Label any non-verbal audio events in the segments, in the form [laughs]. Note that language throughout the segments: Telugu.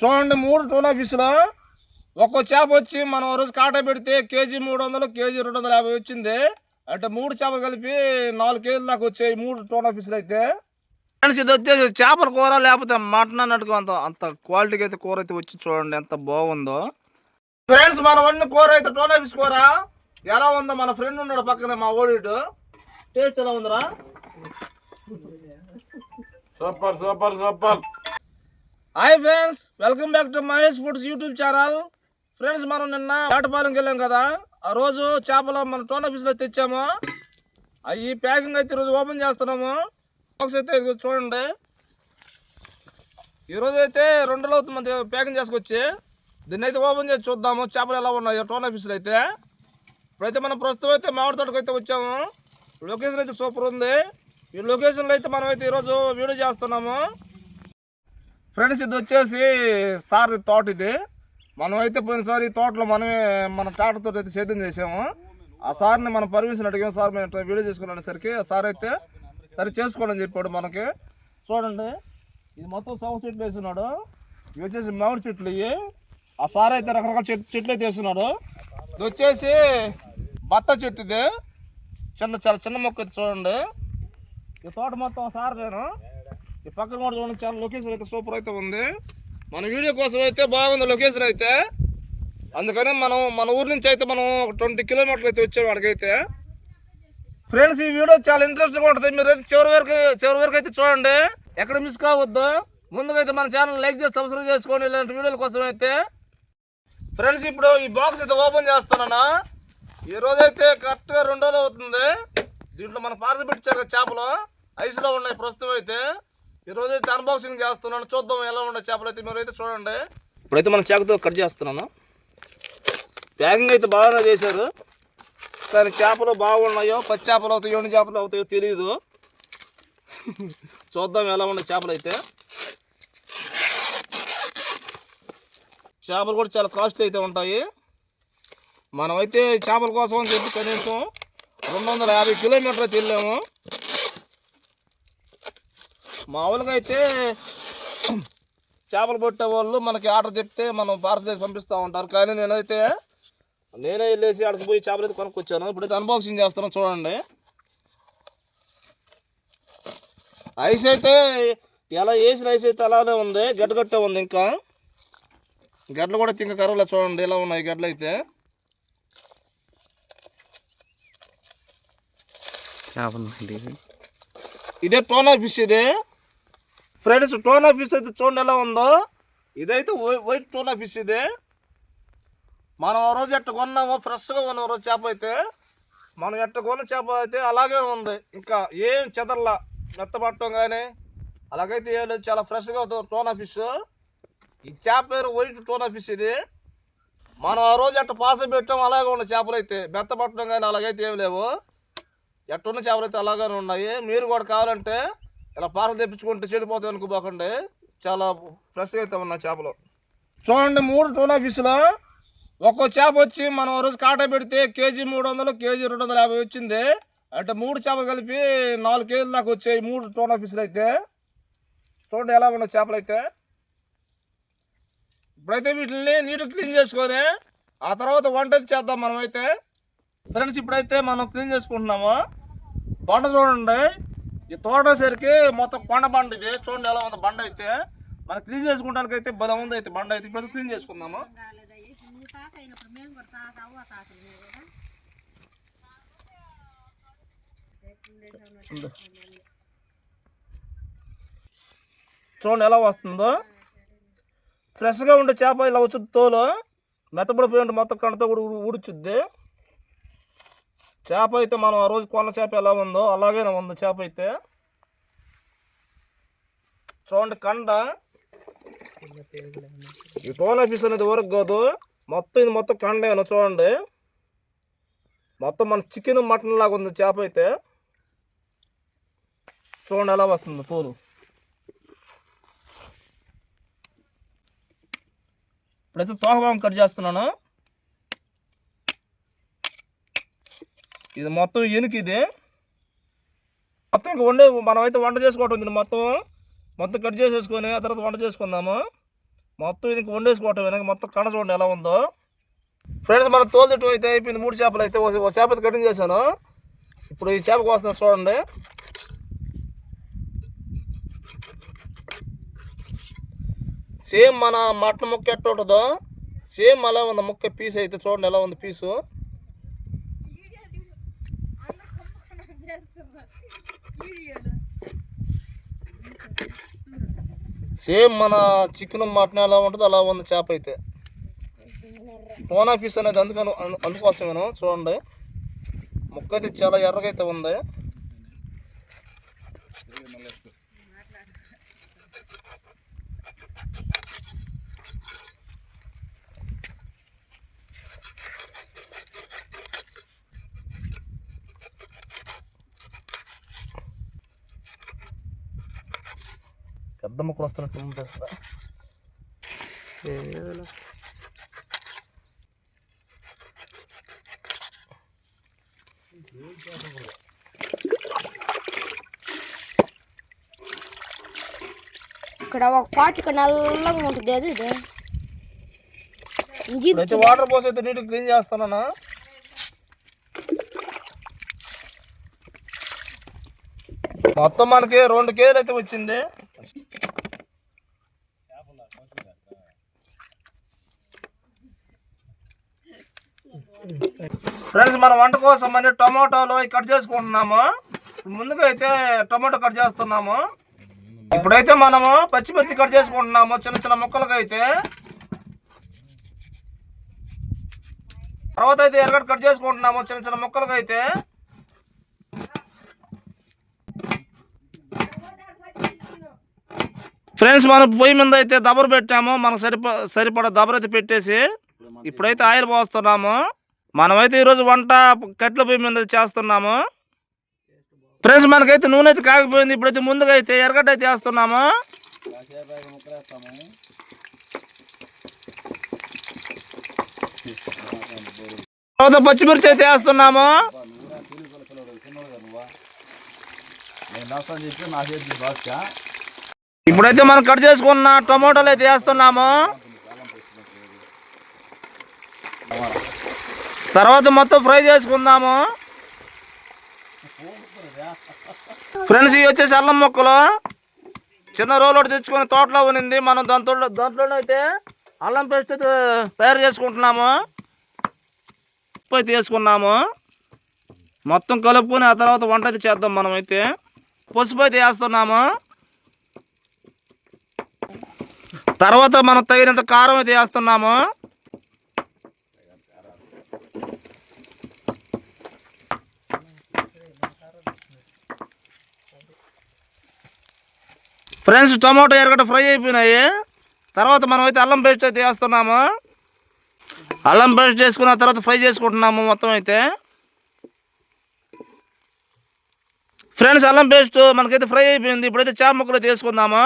చూడండి మూడు టూనా ఫిష్లో ఒక్కో చేప వచ్చి మనం ఓ రోజు కాటా పెడితే కేజీ మూడు వందలు కేజీ రెండు వందల యాభై వచ్చింది. అంటే మూడు చేపలు కలిపి నాలుగు కేజీల దాకా వచ్చాయి మూడు టూనా ఫిష్లు అయితే. ఫ్రెండ్స్ ఇది వచ్చేసి చేపల కూర లేకపోతే మటన్ అన్నట్టుగా అంత అంత క్వాలిటీకి అయితే కూర అయితే వచ్చి చూడండి ఎంత బాగుందో. ఫ్రెండ్స్ మన వండిన కూర అయితే టోనా ఫిష్ కూర. ఎలా ఉందో మన ఫ్రెండ్ ఉన్నాడు పక్కన మా ఓడిటు. టేస్ట్ ఎలా ఉందిరా? Super super super. Hi friends welcome back to Mahesh foods YouTube channel friends మనం నిన్న వేటపాలెంకి వెళ్ళాం కదా? ఆ రోజు చేపలు మన టోన్ ఆఫీస్లో తెచ్చాము. ఈ ప్యాకింగ్ అయితే ఈరోజు ఓపెన్ చేస్తున్నాము. బాక్స్ అయితే చూడండి. ఈరోజు అయితే రెండు అవుతుంది మంది ప్యాకింగ్ చేసుకొచ్చి. దీన్ని అయితే ఓపెన్ చేసి చూద్దాము చేపలు ఎలా ఉన్నాయి టోన్ ఆఫీస్లో అయితే. ఇప్పుడైతే మనం ప్రస్తుతం అయితే మామిడి తోటకు అయితే వచ్చాము. లొకేషన్ అయితే సూపర్ ఉంది. ఈ లొకేషన్లో అయితే మనం అయితే ఈరోజు వీడియో చేస్తున్నాము. ఫ్రెండ్స్ ఇది వచ్చేసి సార్ తోట ఇది. మనం అయితే పోయినసారి ఈ తోటలో మనమే మన ట్రాక్టర్తో అయితే సేద్యం చేసాము. ఆ సార్ని మనం పర్మిషన్ అడిగాము. సార్ మేము వీడియో చేసుకునేసరికి ఆ సార్ అయితే సరే చేసుకోండి చెప్పాడు మనకి. చూడండి ఇది మొత్తం సౌ చెట్లు వేస్తున్నాడు. ఇవి వచ్చేసి మామిడి చెట్లు ఇవి. ఆ సార్ అయితే రకరకాల చెట్లు చెట్లు అయితే వేస్తున్నాడు. ఇది వచ్చేసి బత్త చెట్టు ఇది. చిన్న చాలా చిన్న మొక్క చూడండి. ఈ తోట మొత్తం సార్ నేను ఈ పక్కన కూడా చూడండి చాలా లొకేషన్ అయితే సూపర్ అయితే ఉంది. మన వీడియో కోసం అయితే బాగుంది లొకేషన్ అయితే. అందుకని మనం మన ఊరి నుంచి అయితే మనం ఒక ట్వంటీ కిలోమీటర్లు అయితే వచ్చాము అక్కడికైతే. ఫ్రెండ్స్ ఈ వీడియో చాలా ఇంట్రెస్ట్గా ఉంటుంది. మీరు అయితే చివరి వరకు చివరి వరకు అయితే చూడండి. ఎక్కడ మిస్ కావద్దు. ముందుగా అయితే మన ఛానల్ లైక్ చేసి సబ్స్క్రైబ్ చేసుకోండి. ఇలాంటి వీడియోల కోసం అయితే. ఫ్రెండ్స్ ఇప్పుడు ఈ బాక్స్ అయితే ఓపెన్ చేస్తున్నాను. ఈ రోజు అయితే కరెక్ట్గా రెండు రోజులు అవుతుంది. దీంట్లో మన పార్సల్ పెట్టించారు కదా చేపలు. ఐస్లో ఉన్నాయి ప్రస్తుతం అయితే. ఈ రోజు అయితే అన్బాక్సింగ్ చేస్తున్నాను. చూద్దాం ఎలా ఉండే చేపలు అయితే మీరు అయితే చూడండి. ఇప్పుడైతే మనం చేపతో కట్ చేస్తున్నాను. ప్యాకింగ్ అయితే బాగానే చేశారు. కానీ చేపలు బాగున్నాయో పచ్చి చేపలు అవుతాయో ఎండు చేపలు అవుతాయో తెలియదు చూద్దాం ఎలా ఉన్నాయి చేపలు అయితే. చేపలు కూడా చాలా కాస్ట్లీ అయితే ఉంటాయి. మనమైతే చేపల కోసం అని చెప్పి కనీసం రెండు వందల యాభై కిలోమీటర్లు వెళ్ళాము. మామూలుగా అయితే చేపలు పట్టే వాళ్ళు మనకి ఆర్డర్ చెప్తే మనం పార్సల్ చేసి పంపిస్తూ ఉంటారు. కానీ నేనైతే నేనే వెళ్ళేసి అక్కడికి పోయి చేపలు అయితే కొనుక్కొచ్చాను. ఇప్పుడైతే అన్బాక్సింగ్ చేస్తాను చూడండి. ఐస్ అయితే ఎలా వేసిన ఐస్ అయితే అలానే ఉంది. గడ్డగట్టే ఉంది ఇంకా. గడ్డలు కూడా ఇంకా కరువులో చూడండి ఎలా ఉన్నాయి గడ్డలు అయితే. ఇదే టోనా ఫిష్ ఇది. ఫ్రెండ్స్ టోనా ఫిష్ అయితే చూడండి ఎలా ఉందో. ఇదైతే వై- వైట్ టోనా ఫిష్ ఇది. మనం ఆ రోజు ఎట్ట కొన్నామో ఫ్రెష్గా ఉన్న రోజు చేప అయితే మనం ఎట్ట కొన్న చేప అయితే అలాగే ఉంది. ఇంకా ఏం చెదర్లా మెత్తపట్టడం కానీ అలాగైతే ఏం లేదు చాలా ఫ్రెష్గా ఉంటుంది టోనా ఫిష్ ఈ చేప పేరు వైట్ టోనా ఫిష్ ఇది. మనం ఆ రోజు ఎట్ట పాస పెట్టాం అలాగే ఉన్న చేపలు అయితే మెత్తపట్టడం కానీ అలాగైతే ఏం లేవు. ఎట్టున్న చేపలు అయితే అలాగే ఉన్నాయి. మీరు కూడా కావాలంటే ఇలా పార్సల్ తెప్పించుకుంటే చెడిపోతాయి అనుకోపోకండి చాలా ఫ్రెష్గా అయితే ఉన్న చేపలు. చూడండి మూడు టూనా ఫిష్లో ఒక్కో చేప వచ్చి మనం రోజు కాటా పెడితే కేజీ మూడు వందలు కేజీ రెండు వందల యాభై వచ్చింది. అంటే మూడు చేపలు కలిపి నాలుగు కేజీలు దాకా వచ్చాయి మూడు టూనా ఫిష్లు అయితే. చూడండి ఎలా ఉన్నాయి చేపలు అయితే. ఇప్పుడైతే వీటిని నీట్గా క్లీన్ చేసుకొని ఆ తర్వాత వంట అయితే చేద్దాం మనమైతే. ఫ్రెండ్స్ ఇప్పుడైతే మనం క్లీన్ చేసుకుంటున్నాము. బండ చూడండి. ఈ తోడేసరికి మొత్తం కొండ బండ ఇది. చూడండి ఎలా ఉంది. బండ అయితే మనం క్లీన్ చేసుకోవడానికి అయితే బలం ఉంది అయితే బండ అయితే. ఇప్పుడు క్లీన్ చేసుకుందాము. చూడండి. ఎలా వస్తుందో. ఫ్రెష్గా ఉండే చేప ఇలా వచ్చుద్ది తోలు మెత్తబడిపోయి ఉంటే మొత్తం కండతో కూడా చేప అయితే మనం ఆ రోజు కొన్న చేప ఎలా ఉందో అలాగే ఉంది చేప అయితే. చూడండి కండ. ఈ టోన్ ఆఫీస్ అనేది ఊరకు కాదు మొత్తం ఇది మొత్తం కండేను చూడండి. మొత్తం మన చికెన్ మటన్ లాగా ఉంది చేప అయితే. చూడండి ఎలా వస్తుంది తోలు. ఇప్పుడైతే తోకభాగం కట్ చేస్తున్నాను. ఇది మొత్తం ఎనుకు ఇది. మొత్తం ఇంక వండే మనమైతే వంట చేసుకోవటం ఇది మొత్తం. మొత్తం కట్ చేసేసుకొని ఆ తర్వాత వంట చేసుకుందాము. మొత్తం ఇది వండేసుకోవటం వెనక మొత్తం కడ చూడండి ఎలా ఉందో. ఫ్రెండ్స్ మన తోలు అయితే అయిపోయింది. మూడు చేపలు అయితే ఒక చేప కటింగ్ చేశాను. ఇప్పుడు ఈ చేప కోసం చూడండి. సేమ్ మన మటన్ ముక్క ఎట్ట ఉంటుందో సేమ్ అలా ఉంది. ముక్క పీస్ అయితే చూడండి ఎలా ఉంది పీసు. సేమ్ మన చికెన్ మటన్ ఎలా ఉంటుందో అలా ఉంది చేప అయితే. టోనా ఫిష్ అనేది అందుకని అందుకోసం అందుకోసమేను. చూడండి. ముక్క అయితే చాలా ఎర్రగా అయితే ఉంది. పెద్ద ముక్కలు వస్తున్నట్టు అనిపిస్తుంది ఇక్కడ ఒక పాటిక నల్లగా ఉంటుంది అది ఇది. వాటర్ పోసి అయితే నీట్గా క్లీన్ చేస్తానా మొత్తం మనకి రెండు కేజీలు అయితే వచ్చింది. ఫ్రెండ్స్ మన వంట కోసం అని టమాటోలు కట్ చేసుకుంటున్నాము. ముందుగా అయితే టమాటో కట్ చేస్తున్నాము. ఇప్పుడైతే మనము పచ్చిమిర్చి కట్ చేసుకుంటున్నాము చిన్న చిన్న ముక్కలుగా అయితే తర్వాత అయితే ఎరగడ కట్ చేసుకుంటున్నాము చిన్న చిన్న ముక్కలుగా అయితే ఫ్రెండ్స్ మనం పొయ్యి మీద అయితే దబరు పెట్టాము. మనకు సరిప సరిపడా దబరు అయితే పెట్టేసి ఇప్పుడైతే ఆయిల్ పోస్తున్నాము. మనమైతే ఈరోజు వంట కట్ల పొయ్యి మీద చేస్తున్నాము. ఫ్రెండ్స్ మనకైతే నూనె అయితే కాగిపోయింది ఇప్పుడైతే ముందుగా అయితే ఎర్రగడ్డ అయితే వేస్తున్నాము. తర్వాత పచ్చిమిర్చి అయితే వేస్తున్నాము. ఇప్పుడైతే మనం కట్ చేసుకున్న టమాటోలు అయితే వేస్తున్నాము. తర్వాత మొత్తం ఫ్రై చేసుకుందాము. ఫ్రెండ్స్ ఇవి వచ్చేసి అల్లం మొక్కలు. చిన్న రోలోడు ఒకటి తెచ్చుకొని తోటలో ఉనింది మనం దాంతో దాంట్లోనే అయితే అల్లం పేస్ట్ అయితే తయారు చేసుకుంటున్నాము. ఉప్పు అయితే వేసుకున్నాము. మొత్తం కలుపుకొని ఆ తర్వాత వంట అయితే చేద్దాం మనం అయితే పసుపు అయితే వేస్తున్నాము. తర్వాత మనం తగినంత కారం అయితే వేస్తున్నాము. ఫ్రెండ్స్ టమాటో ఎరగట ఫ్రై అయిపోయినాయి. తర్వాత మనం అయితే అల్లం పేస్ట్ అయితే వేస్తున్నాము. అల్లం పేస్ట్ చేసుకున్న తర్వాత ఫ్రై చేసుకుంటున్నాము మొత్తం అయితే. ఫ్రెండ్స్ అల్లం పేస్ట్ మనకైతే ఫ్రై అయిపోయింది. ఇప్పుడైతే చేప ముక్కలు అయితే వేసుకుందాము.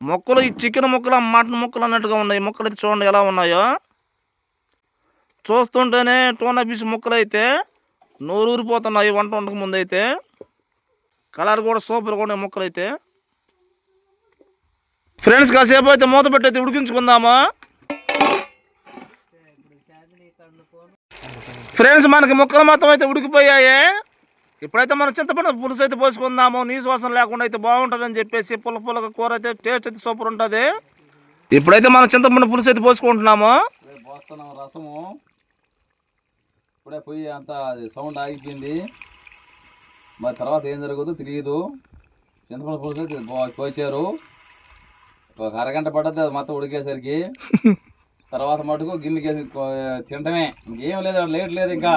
ముక్కలు ఈ చికెన్ ముక్కలు మటన్ ముక్కలు అన్నట్టుగా ఉన్నాయి. ముక్కలు అయితే చూడండి ఎలా ఉన్నాయో. చూస్తుంటేనే టోనా పీస్ ముక్కలు అయితే నోరూరిపోతున్నాయి వంట వండక ముందు అయితే కలర్ కూడా సూపర్గా ఉన్నాయి ముక్కలు అయితే ఫ్రెండ్స్ కాసేపు అయితే మూత పెట్టి అయితే ఉడికించుకుందామా? ఫ్రెండ్స్ మనకి ముక్కలు మొత్తం అయితే ఉడికిపోయాయి. ఇప్పుడైతే మనం చింతపండు పులుసు అయితే పోసుకుందాము. నీసు వాసన లేకుండా అయితే బాగుంటుందని చెప్పేసి పుల్ల పుల్లగా కూర అయితే టేస్ట్ అయితే సూపర్ ఉంటుంది. ఇప్పుడైతే మనం చింతపండు పులుసు అయితే పోసుకుంటున్నాము. రసము. ఇప్పుడే పోయి అంత సౌండ్ ఆగిపోయింది. మరి తర్వాత ఏం జరుగుతుందో తెలియదు చింతపండు పులుసు పోసారు ఒక అరగంట పడ్డది అది మొత్తం ఉడికేసరికి. [laughs] తర్వాత మటుకు గిన్నెకేసి తినటమే ఇంకేం లేదు లేట్ లేదు ఇంకా.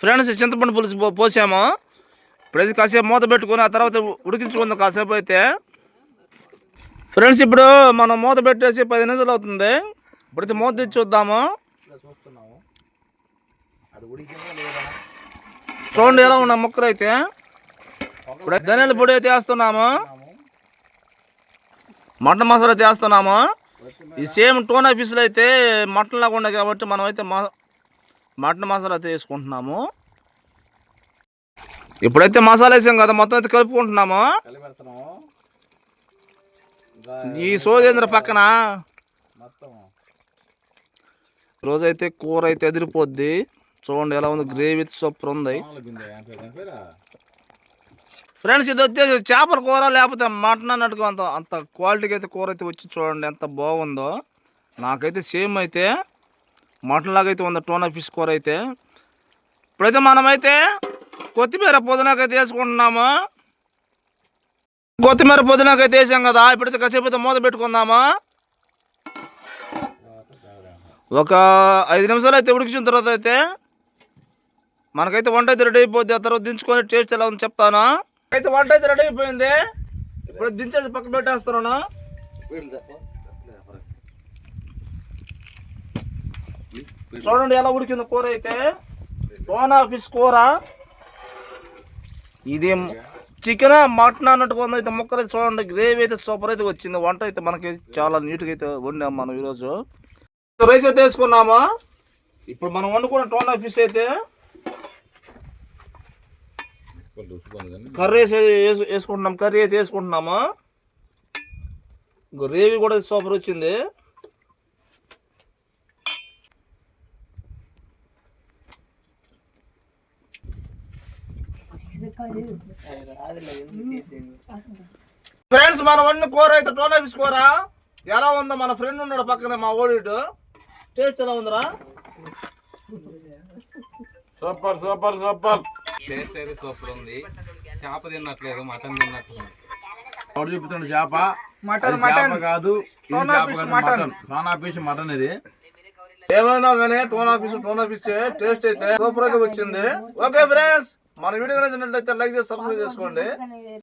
ఫ్రెండ్స్ చింతపండు పులుసు పో- పోసాము. ఇప్పుడైతే కాసేపు మూత పెట్టుకొని ఆ తర్వాత ఉడికించుకుందాం కాసేపు అయితే. ఫ్రెండ్స్ ఇప్పుడు మనం మూత పెట్టేసి పది నిమిషాలు అవుతుంది. ఇప్పుడైతే మూత తెచ్చి చూద్దాము. చూడండి ఎలా ఉన్న ముక్కలు అయితే. ఇప్పుడు ధనియాల పొడి అయితే వేస్తున్నాము. మటన్ మసాలా అయితే వేస్తున్నాము. ఈ సేమ్ టోనా ఫిష్లు అయితే మటన్ లాగా ఉన్నాయి కాబట్టి మనం అయితే మటన్ మసాలా అయితే వేసుకుంటున్నాము. ఇప్పుడైతే మసాలా వేసాం కదా మొత్తం అయితే కలుపుకుంటున్నాము. ఈ సోదేంద్ర పక్కన రోజైతే కూర అయితే ఎదిరిపోద్ది. చూడండి ఎలా ఉంది. గ్రేవీ సూపర్ ఉంది? ఫ్రెండ్స్ ఇది వచ్చేసి చేపల కూర లేకపోతే మటన్ అన్నట్టుగా అంత అంత క్వాలిటీకి అయితే కూర అయితే వచ్చి చూడండి ఎంత బాగుందో. నాకైతే సేమ్ అయితే మటన్ లాగా అయితే ఉంది టోనా ఫిష్ కూర అయితే. ఇప్పుడైతే మనమైతే కొత్తిమీర పుదీనాకైతే వేసుకుంటున్నాము. కొత్తిమీర పుదీనాకైతే వేసాం కదా ఇప్పుడైతే కాసేపు అయితే మూత పెట్టుకుందామా. ఒక ఐదు నిమిషాలు అయితే ఉడికించిన తర్వాత అయితే మనకైతే వంట అయితే రెడీ అయిపోద్ది. ఆ తర్వాత దించుకొని టేస్ట్ ఎలా ఉంది చెప్తాను? అయితే వంట అయితే రెడీ అయిపోయింది. ఇప్పుడు దించేది పక్కన పెట్టేస్తాను చూడండి ఎలా ఉడికింది కూర అయితే. టోనా ఫిష్ కూర. ఇది చికెన్ మటన్ అన్నట్టుగా ఉంది. అయితే ముక్కలు చూడండి. గ్రేవీ అయితే సూపర్ అయితే వచ్చింది. వంట అయితే మనకి చాలా నీట్గా అయితే వండాము మనం ఈరోజు. రైస్ అయితే వేసుకున్నామా? ఇప్పుడు మనం వండుకున్న టోనా ఫిష్ అయితే కర్రీ వేసి వేసు- వేసుకుంటున్నాం కర్రీ అయితే వేసుకుంటున్నాము? గ్రేవీ కూడా సూపర్ వచ్చింది. ఫ్రెండ్స్ మన వండిన కూర అయితే టోనా ఫిష్ కూర. ఎలా ఉందో మన ఫ్రెండ్ ఉన్నాడు పక్కన మా ఓడిటు. టేస్ట్ ఎలా ఉందిరా? Super super super. టేస్ట్ అయితే సూపర్ ఉంది. చేప తిన్నట్లేదు మటన్ తిన్నట్టు ఉంది వాడు చెప్తున్నాడు చేప? మటన్ చేప కాదు ఇది టోనా కాదు, మటన్. మటన్. సోనా మటన్ ఇది. ఏమైనా కానీ tuna fish tuna fish taste అయితే సూపర్ అయితే వచ్చింది. ఓకే ఫ్రెండ్స్ మన వీడియో నచ్చినట్లయితే లైక్ చేసి సబ్స్క్రైబ్ చేసుకోండి.